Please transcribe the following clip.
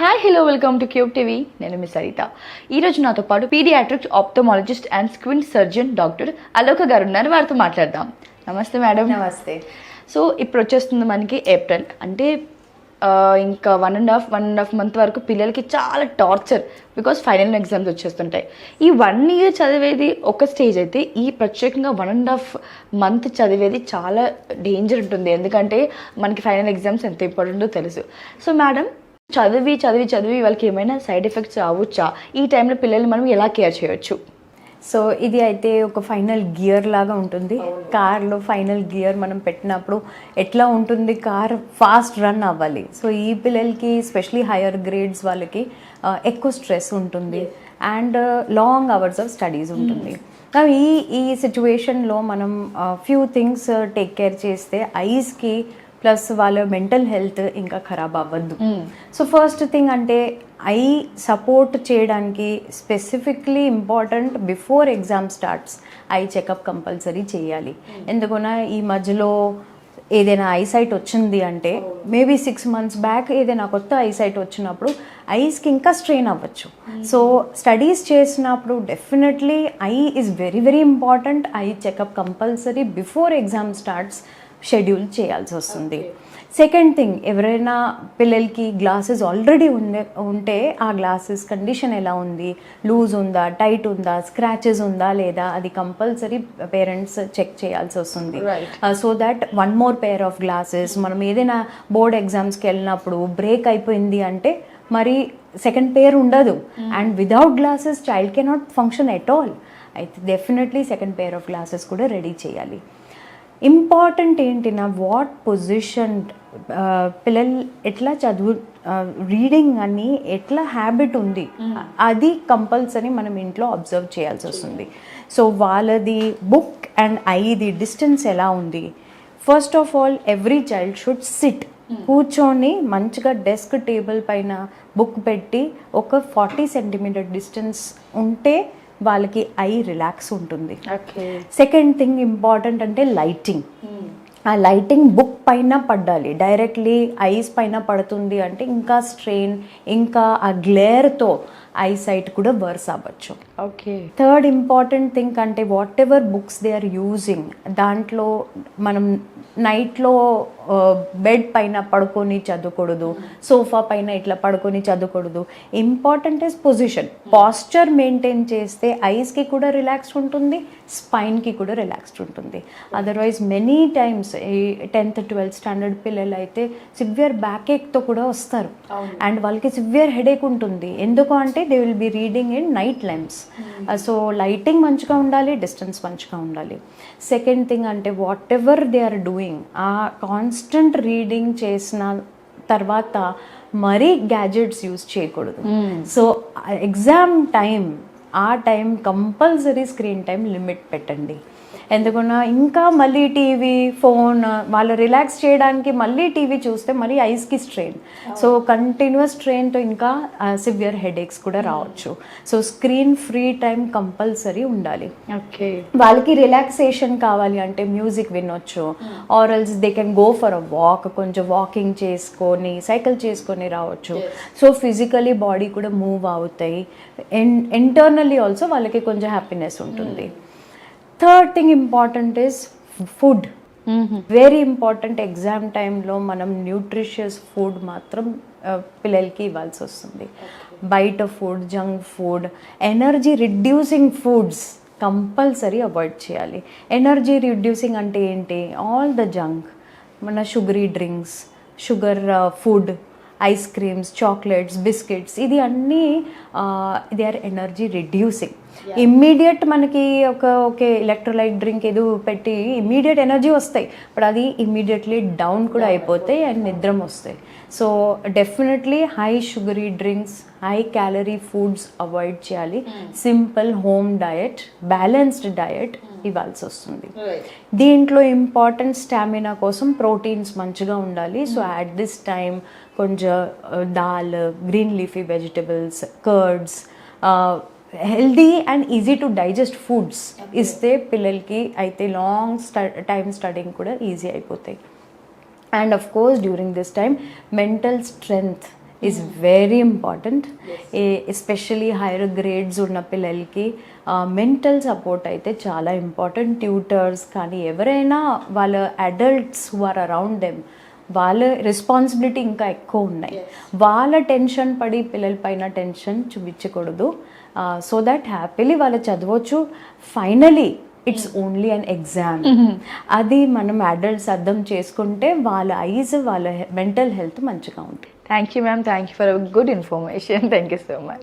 Hi hello welcome to Cube TV నేను miss Saritha. ఈరోజు నాతో పాటు paediatrics ophthalmologist and squint surgeon doctor Aloka గారు ఉన్నారు. వారితో మాట్లాడదాం. నమస్తే మేడం. నమస్తే. సో ఇప్పుడు వచ్చేస్తుంది మనకి ఏప్రిల్. అంటే ఇంకా one and half one and half month వరకు పిల్లలకి చాలా టార్చర్ బికాస్ ఫైనల్ ఎగ్జామ్స్ వచ్చేస్తుంటాయి. ఈ వన్ ఇయర్ చదివేది ఒక స్టేజ్ అయితే ఈ ప్రత్యేకంగా వన్ అండ్ హాఫ్ మంత్ చదివేది చాలా డేంజర్ ఉంటుంది. ఎందుకంటే మనకి ఫైనల్ ఎగ్జామ్స్ ఎంత ఇంపార్టెంటో తెలుసు. సో మేడం చదివి చదివి చదివి వాళ్ళకి ఏమైనా సైడ్ ఎఫెక్ట్స్ అవ్వచ్చా ఈ టైంలో పిల్లల్ని మనం ఎలా కేర్ చేయొచ్చు? సో ఇది అయితే ఒక ఫైనల్ గియర్ లాగా ఉంటుంది. కార్లో ఫైనల్ గియర్ మనం పెట్టినప్పుడు ఎట్లా ఉంటుంది? కార్ ఫాస్ట్ రన్ అవ్వాలి. సో ఈ పిల్లలకి స్పెషలీ హైయర్ గ్రేడ్స్ వాళ్ళకి ఆ, ఎక్కువ స్ట్రెస్ ఉంటుంది. And long hours of studies ఉంటుంది. ఈ ఈ సిచ్యువేషన్లో మనం ఫ్యూ థింగ్స్ టేక్ కేర్ చేస్తే ఐస్కి ప్లస్ వాళ్ళ మెంటల్ హెల్త్ ఇంకా ఖరాబ్ అవ్వద్దు. సో ఫస్ట్ థింగ్ అంటే ఐ సపోర్ట్ చేయడానికి specifically important before exam starts eye checkup compulsory చేయాలి. ఎందుకన్నా ఈ మధ్యలో ఏదైనా ఐసైట్ వచ్చింది అంటే మేబీ సిక్స్ మంత్స్ బ్యాక్ ఏదైనా కొత్త ఐసైట్ వచ్చినప్పుడు ఐస్కి ఇంకా స్ట్రెయిన్ అవ్వచ్చు. సో స్టడీస్ చేసినప్పుడు definitely eye is very very important. Eye checkup compulsory before exam starts schedule చేయాల్సి వస్తుంది. సెకండ్ థింగ్ ఎవరైనా పిల్లలకి గ్లాసెస్ ఆల్రెడీ ఉండే ఉంటే ఆ గ్లాసెస్ కండిషన్ ఎలా ఉంది? లూజ్ ఉందా? టైట్ ఉందా? స్క్రాచెస్ ఉందా? లేదా? అది కంపల్సరీ పేరెంట్స్ చెక్ చేయాల్సి వస్తుంది. So that one more pair of glasses మనం ఏదైనా బోర్డ్ ఎగ్జామ్స్కి వెళ్ళినప్పుడు బ్రేక్ అయిపోయింది అంటే మరి సెకండ్ పేర్ ఉండదు. And without glasses child cannot function at all అయితే definitely second pair of glasses కూడా రెడీ చేయాలి. ఇంపార్టెంట్ ఏంటి నా వాట్ పొజిషన్ పిల్లలు ఎట్లా చదువు రీడింగ్ అని ఎట్లా హ్యాబిట్ ఉంది అది కంపల్సరీ మనం ఇంట్లో అబ్జర్వ్ చేయాల్సి వస్తుంది. సో వాళ్ళది బుక్ అండ్ ఐది డిస్టెన్స్ ఎలా ఉంది? First of all every child should sit కూర్చొని మంచిగా డెస్క్ టేబుల్ పైన బుక్ పెట్టి ఒక ఫార్టీ సెంటీమీటర్ డిస్టెన్స్ ఉంటే వాళ్ళకి ఐ రిలాక్స్ ఉంటుంది. ఓకే. సెకండ్ థింగ్ ఇంపార్టెంట్ అంటే లైటింగ్ ఆ లైటింగ్ బుక్ పైన పడాలి డైరెక్ట్లీ ఐస్ పైన పడుతుంది అంటే ఇంకా స్ట్రెయిన్ ఇంకా ఆ గ్లేర్తో ఐ సైట్ కూడా వర్స్ అవ్వచ్చు. ఓకే థర్డ్ ఇంపార్టెంట్ థింగ్ అంటే whatever books they are using దాంట్లో మనం నైట్లో బెడ్ పైన పడుకొని చదవకూడదు సోఫా పైన ఇట్లా పడుకొని చదవకూడదు. Important is position posture maintain చేస్తే ఐస్కి కూడా రిలాక్స్డ్ ఉంటుంది స్పైన్కి కూడా రిలాక్స్డ్ ఉంటుంది. అదర్వైజ్ మెనీ టైమ్స్ ఈ టెన్త్ ట్వెల్త్ స్టాండర్డ్ పిల్లలు అయితే సివియర్ బ్యాక్ ఏక్తో కూడా వస్తారు. అండ్ వాళ్ళకి సివియర్ హెడేక్ ఉంటుంది. ఎందుకు అంటే they will be reading in night lamps so lighting మంచిగా ఉండాలి డిస్టెన్స్ మంచిగా ఉండాలి. సెకండ్ థింగ్ అంటే whatever they are doing ఆ కాన్స్టెంట్ రీడింగ్ చేసిన తర్వాత మరీ గ్యాజెట్స్ యూజ్ చేయకూడదు. సో ఎగ్జామ్ టైం ఆ time compulsory screen time limit పెట్టండి. ఎందుకన్నా ఇంకా మళ్ళీ టీవీ ఫోన్ వాళ్ళు రిలాక్స్ చేయడానికి మళ్ళీ టీవీ చూస్తే మళ్ళీ ఐస్కి స్ట్రెయిన్ సో కంటిన్యూస్ స్ట్రెయిన్తో ఇంకా సివియర్ హెడేక్స్ కూడా రావచ్చు. So screen free time compulsory ఉండాలి. ఓకే. వాళ్ళకి రిలాక్సేషన్ కావాలి అంటే మ్యూజిక్ వినొచ్చు. Or else they can go for a walk కొంచెం వాకింగ్ చేసుకొని సైకిల్ చేసుకొని రావచ్చు. సో ఫిజికలీ బాడీ కూడా మూవ్ అవుతాయి. ఇంటర్నల్లీ ఆల్సో వాళ్ళకి కొంచెం హ్యాపీనెస్ ఉంటుంది. Third thing important is food very important exam టైంలో మనం న్యూట్రిషియస్ ఫుడ్ మాత్రం ఆ, పిల్లలకి ఇవ్వాల్సి వస్తుంది. బయట food junk food energy reducing foods compulsory avoid చేయాలి. ఎనర్జీ రిడ్యూసింగ్ అంటే ఏంటి? ఆల్ ద జంక్ మన sugary drinks sugar food ice creams chocolates biscuits ఇది అన్నీ they are energy reducing immediate మనకి ఒక ఓకే ఎలక్ట్రోలైట్ డ్రింక్ ఏదో పెట్టి ఇమ్మీడియట్ ఎనర్జీ వస్తాయి. బట్ అది ఇమ్మీడియట్లీ డౌన్ కూడా అయిపోతాయి అండ్ నిద్రం వస్తాయి so definitely high sugary drinks high calorie foods avoid చేయాలి. Simple home diet balanced diet ఇవ్వాల్సి వస్తుంది. దీంట్లో ఇంపార్టెంట్ స్టామినా కోసం ప్రోటీన్స్ మంచిగా ఉండాలి. సో అట్ దిస్ టైం కొంచెం dal green leafy vegetables curds healthy and easy to digest foods ఇస్తే పిల్లలకి అయితే లాంగ్ టైం స్టడింగ్ కూడా ఈజీ అయిపోతాయి. And of course during this time mental strength is very important especially higher grades ఉన్న పిల్లలకి mental support అయితే చాలా important tutors కానీ ఎవరైనా వాళ్ళ adults who are around them వాళ్ళ రెస్పాన్సిబిలిటీ ఇంకా ఎక్కువ ఉన్నాయి. వాళ్ళ టెన్షన్ పడి పిల్లల పైన టెన్షన్ చూపించకూడదు. సో దట్ హ్యాపీలీ వాళ్ళు చదవచ్చు. Finally it's only an exam అది మనం అడల్ట్స్ అర్థం చేసుకుంటే వాళ్ళ ఐజ్ వాళ్ళ మెంటల్ హెల్త్ మంచిగా ఉంటుంది. Thank you ma'am thank you for good information thank you so much